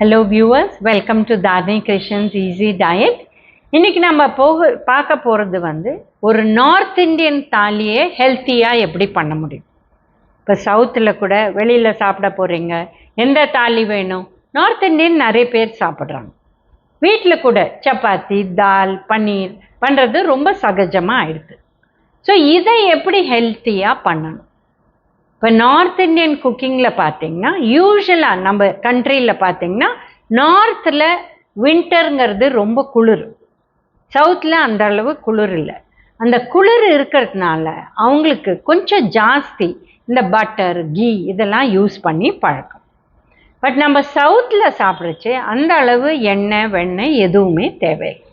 Hello viewers welcome to Tharni Krishnan's easy diet இன்றைக்கி நம்ம போக பார்க்க போகிறது வந்து ஒரு நார்த் இந்தியன் தாலியை ஹெல்த்தியாக எப்படி பண்ண முடியும்? இப்போ சவுத்தில் கூட வெளியில் சாப்பிட போகிறீங்க எந்த தாலி வேணும்? நார்த் இந்தியன் நிறைய பேர் சாப்பிட்றாங்க. வீட்டில் கூட சப்பாத்தி தால் பன்னீர் பண்ணுறது ரொம்ப சகஜமாக ஆயிடுது. ஸோ இதை எப்படி ஹெல்த்தியாக பண்ணணும்? இப்போ நார்த் இந்தியன் குக்கிங்கில் பார்த்தீங்கன்னா யூஸ்வலாக நம்ம கண்ட்ரியில் பார்த்தீங்கன்னா நார்த்தில் வின்டருங்கிறது ரொம்ப குளிர். சவுத்தில் அந்த அளவு குளிர் இல்லை. அந்த குளிர் இருக்கிறதுனால அவங்களுக்கு கொஞ்சம் ஜாஸ்தி இந்த பட்டர் கீ இதெல்லாம் யூஸ் பண்ணி பழக்கம். பட் நம்ம சவுத்தில் சாப்பிட்றச்சு அந்த அளவு எண்ணெய் வெண்ணெய் எதுவுமே தேவையில்லை.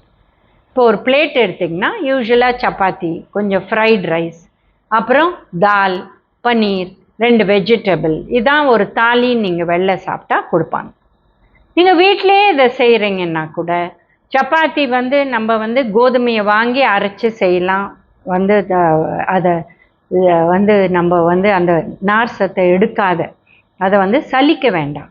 இப்போ ஒரு பிளேட் எடுத்திங்கன்னா யூஸ்வலாக சப்பாத்தி கொஞ்சம் ஃப்ரைட் ரைஸ் அப்புறம் தால் பன்னீர் ரெண்டு வெஜிடபிள் இதான் ஒரு தாலி நீங்கள் வெளில சாப்பிட்டா கொடுப்பாங்க. நீங்கள் வீட்டிலேயே இதை செய்கிறீங்கன்னா கூட சப்பாத்தி வந்து நம்ம வந்து கோதுமையை வாங்கி அரைச்சி செய்யலாம். வந்து த- அதை வந்து நம்ம வந்து அந்த நார் சத்தை எடுக்காத. அதை வந்து சலிக்க வேண்டாம்.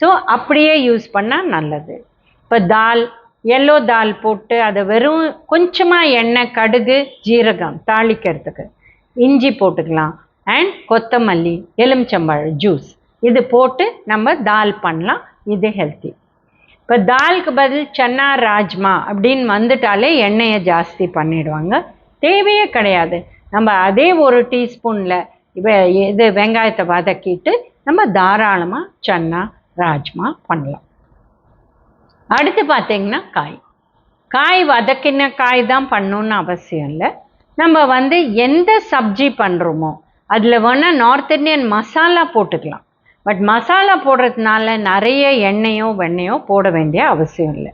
ஸோ அப்படியே யூஸ் பண்ணால் நல்லது. இப்போ தால் எல்லோ தால் போட்டு அதை வெறும் கொஞ்சமாக எண்ணெய் கடுகு ஜீரகம் தாளிக்கிறதுக்கு. இஞ்சி போட்டுக்கலாம். அண்ட் கொத்தமல்லி எலுமிச்சம்பழம் ஜூஸ் இது போட்டு நம்ம தால் பண்ணலாம். இது ஹெல்த்தி இப்போ தாலுக்கு பதில் சன்னா ராஜ்மா அப்படின்னு வந்துட்டாலே எண்ணெயை ஜாஸ்தி பண்ணிடுவாங்க. தேவையே கிடையாது. நம்ம அதே ஒரு டீஸ்பூனில் இப்போ இது வெங்காயத்தை வதக்கிட்டு நம்ம தாராளமாக சன்னா ராஜ்மா பண்ணலாம். அடுத்து பார்த்தீங்கன்னா காய். காய் வதக்கின காய் தான் பண்ணணுன்னு அவசியம் இல்லை. நம்ம வந்து எந்த சப்ஜி பண்ணுறோமோ அதில் வேணால் நார்த் இந்தியன் மசாலா போட்டுக்கலாம். பட் மசாலா போடுறதுனால நிறைய எண்ணெயோ வெண்ணெயோ போட வேண்டிய அவசியம் இல்லை.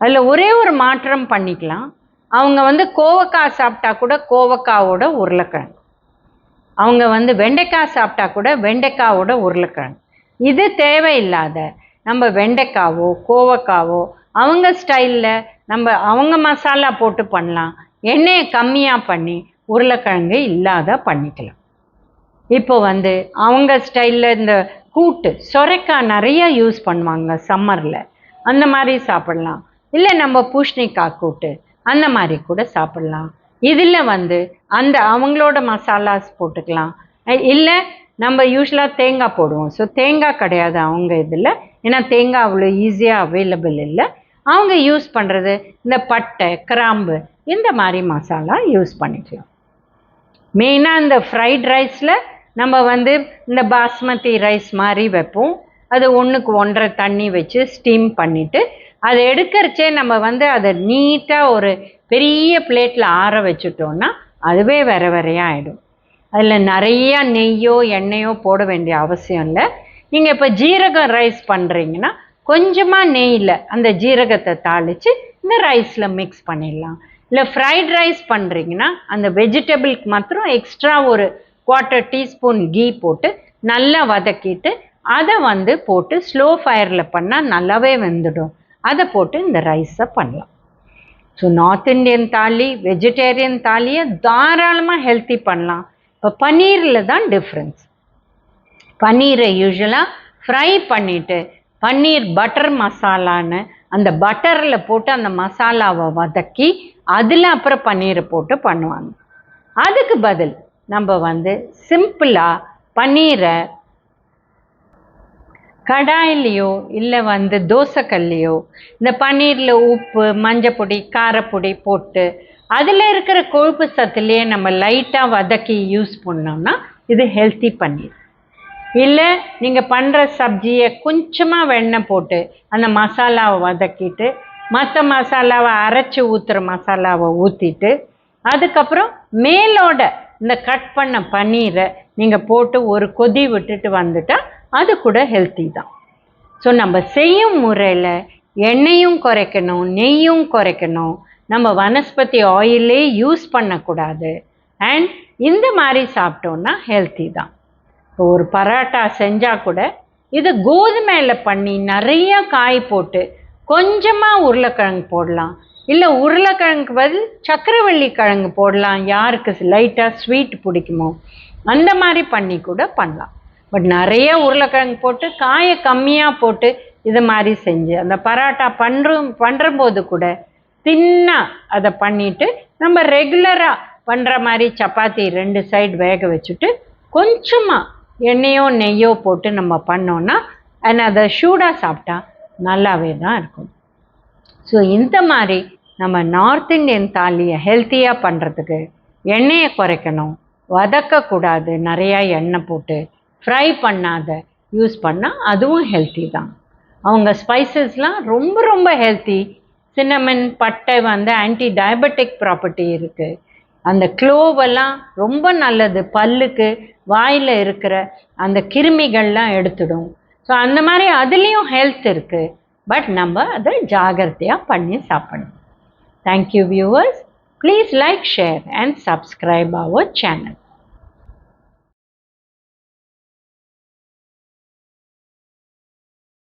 அதில் ஒரே ஒரு மாற்றம் பண்ணிக்கலாம். அவங்க வந்து கோவக்காய் சாப்பிட்டா கூட கோவக்காவோட உருளைக்கிழங்கு. அவங்க வந்து வெண்டைக்காய் சாப்பிட்டா கூட வெண்டைக்காவோட உருளைக்கிழங்கு. இது தேவையில்லாத நம்ம வெண்டைக்காவோ கோவக்காவோ அவங்க ஸ்டைலில் நம்ம அவங்க மசாலா போட்டு பண்ணலாம். எண்ணெயை கம்மியாக பண்ணி உருளைக்கிழங்கு இல்லாத பண்ணிக்கலாம். இப்போ வந்து அவங்க ஸ்டைலில் இந்த கூட்டு சொரைக்காய் நிறைய யூஸ் பண்ணுவாங்க சம்மரில் அந்த மாதிரி சாப்பிடலாம். இல்லை நம்ம பூஷ்ணிக்காய் கூட்டு அந்த மாதிரி கூட சாப்பிடலாம். இதில் வந்து அந்த அவங்களோட மசாலாஸ் போட்டுக்கலாம். இல்லை நம்ம யூஸ்வலாக தேங்காய் போடுவோம். ஸோ தேங்காய் கிடையாது அவங்க இதில். ஏன்னா தேங்காய் அவ்வளோ ஈஸியாக அவைலபிள் இல்லை. அவங்க யூஸ் பண்ணுறது இந்த பட்டை கிராம்பு இந்த மாதிரி மசாலா யூஸ் பண்ணிக்கலாம். மெயினாக இந்த ஃப்ரைட் ரைஸில் நம்ம வந்து இந்த பாஸ்மதி ரைஸ் மாதிரி வைப்போம். அது ஒன்றுக்கு ஒன்றரை தண்ணி வச்சு ஸ்டீம் பண்ணிவிட்டு அதை எடுக்கிறச்சே நம்ம வந்து அதை நீட்டாக ஒரு பெரிய பிளேட்டில் ஆற வச்சுட்டோன்னா அதுவே வர வேறையாக ஆகிடும் அதில் நிறையா நெய்யோ எண்ணெயோ போட வேண்டிய அவசியம் இல்லை. நீங்கள் இப்போ ஜீரகம் ரைஸ் பண்ணுறீங்கன்னா கொஞ்சமாக நெய்யில் அந்த ஜீரகத்தை தாளித்து இந்த ரைஸில் மிக்ஸ் பண்ணிடலாம். இல்லை ஃப்ரைட் ரைஸ் பண்ணுறீங்கன்னா அந்த வெஜிடபிள்க்கு மாத்திரம் எக்ஸ்ட்ரா ஒரு குவார்ட்டர் டீஸ்பூன் கீ போட்டு நல்லா வதக்கிட்டு அதை வந்து போட்டு ஸ்லோ ஃபயரில் பண்ணால் நல்லாவே வெந்துடும். அதை போட்டு இந்த ரைஸை பண்ணலாம். So north Indian thali vegetarian தாலியை தாராளமாக ஹெல்த்தி பண்ணலாம். இப்போ பன்னீரில் தான் டிஃப்ரென்ஸ் பன்னீரை யூஸ்வலாக ஃப்ரை பண்ணிவிட்டு பன்னீர் பட்டர் மசாலான்னு அந்த பட்டரில் போட்டு அந்த மசாலாவை வதக்கி அதில் அப்புறம் பன்னீரை போட்டு பண்ணுவாங்க. அதுக்கு பதில் நம்ம வந்து சிம்பிளாக பன்னீரை கடாயிலையோ இல்லை வந்து தோசைக்கல்லையோ இந்த பன்னீரில் உப்பு மஞ்சப்பொடி காரப்பொடி போட்டு அதில் இருக்கிற கொழுப்பு சத்துலேயே நம்ம லைட்டாக வதக்கி யூஸ் பண்ணோம்னா இது ஹெல்த்தி பன்னீர். இல்லை நீங்கள் பண்ணுற சப்ஜியை கொஞ்சமாக வெண்ணெய் போட்டு அந்த மசாலாவை வதக்கிட்டு மற்ற மசாலாவை அரைச்சி ஊற்றுற மசாலாவை ஊற்றிட்டு அதுக்கப்புறம் மேலோட இந்த கட் பண்ண பன்னீரை நீங்கள் போட்டு ஒரு கொதி விட்டுட்டு வந்துட்டா அது கூட ஹெல்த்தி தான். ஸோ நம்ம செய்யும் முறையில் எண்ணெயும் குறைக்கணும் நெய்யும் குறைக்கணும். நம்ம வனஸ்பதி ஆயிலே யூஸ் பண்ணக்கூடாது. அண்ட் இந்த மாதிரி சாப்பிட்டோன்னா ஹெல்த்தி தான். இப்போ ஒரு பரோட்டா செஞ்சால் கூட இது கோதுமையில் பண்ணி நிறைய காய் போட்டு கொஞ்சமாக உருளைக்கிழங்கு போடலாம். இல்லை உருளைக்கிழங்குக்கு பதில் சக்கரவள்ளி கிழங்கு போடலாம். யாருக்கு லைட்டாக ஸ்வீட் பிடிக்குமோ அந்த மாதிரி பண்ணி கூட பண்ணலாம். பட் நிறைய உருளைக்கிழங்கு போட்டு காயை கம்மியாக போட்டு இது மாதிரி செஞ்சு அந்த பராட்டா பண்ணுறோம் பண்ணுறம்போது கூட தின்னாக அதை பண்ணிட்டு நம்ம ரெகுலராக பண்ணுற மாதிரி சப்பாத்தி ரெண்டு சைடு வேக வச்சுட்டு கொஞ்சமாக எண்ணெயோ நெய்யோ போட்டு நம்ம பண்ணோன்னா அண்ட் அதை சூடாக சாப்பிட்டா நல்லாவே தான் இருக்கும். ஸோ இந்த மாதிரி நம்ம நார்த் இந்தியன் தாலியை ஹெல்த்தியாக பண்ணுறதுக்கு எண்ணெயை குறைக்கணும். வதக்கக்கூடாது நிறையா எண்ணெய் போட்டு ஃப்ரை பண்ணாத யூஸ் பண்ணால் அதுவும் ஹெல்த்தி தான். அவங்க ஸ்பைசஸ்லாம் ரொம்ப ரொம்ப ஹெல்த்தி சின்னமன் பட்டை வந்து ஆன்டி டயபெட்டிக் ப்ராப்பர்ட்டி இருக்குது அந்த க்ளோவெல்லாம் ரொம்ப நல்லது. பல்லுக்கு வாயில் இருக்கிற அந்த கிருமிகள்லாம் எடுத்துடும். ஸோ அந்த மாதிரி அதுலேயும் ஹெல்த் இருக்குது பட் நம்ம அதை ஜாகிரதையாக பண்ணி சாப்பிடணும் thank you viewers please like share and subscribe our channel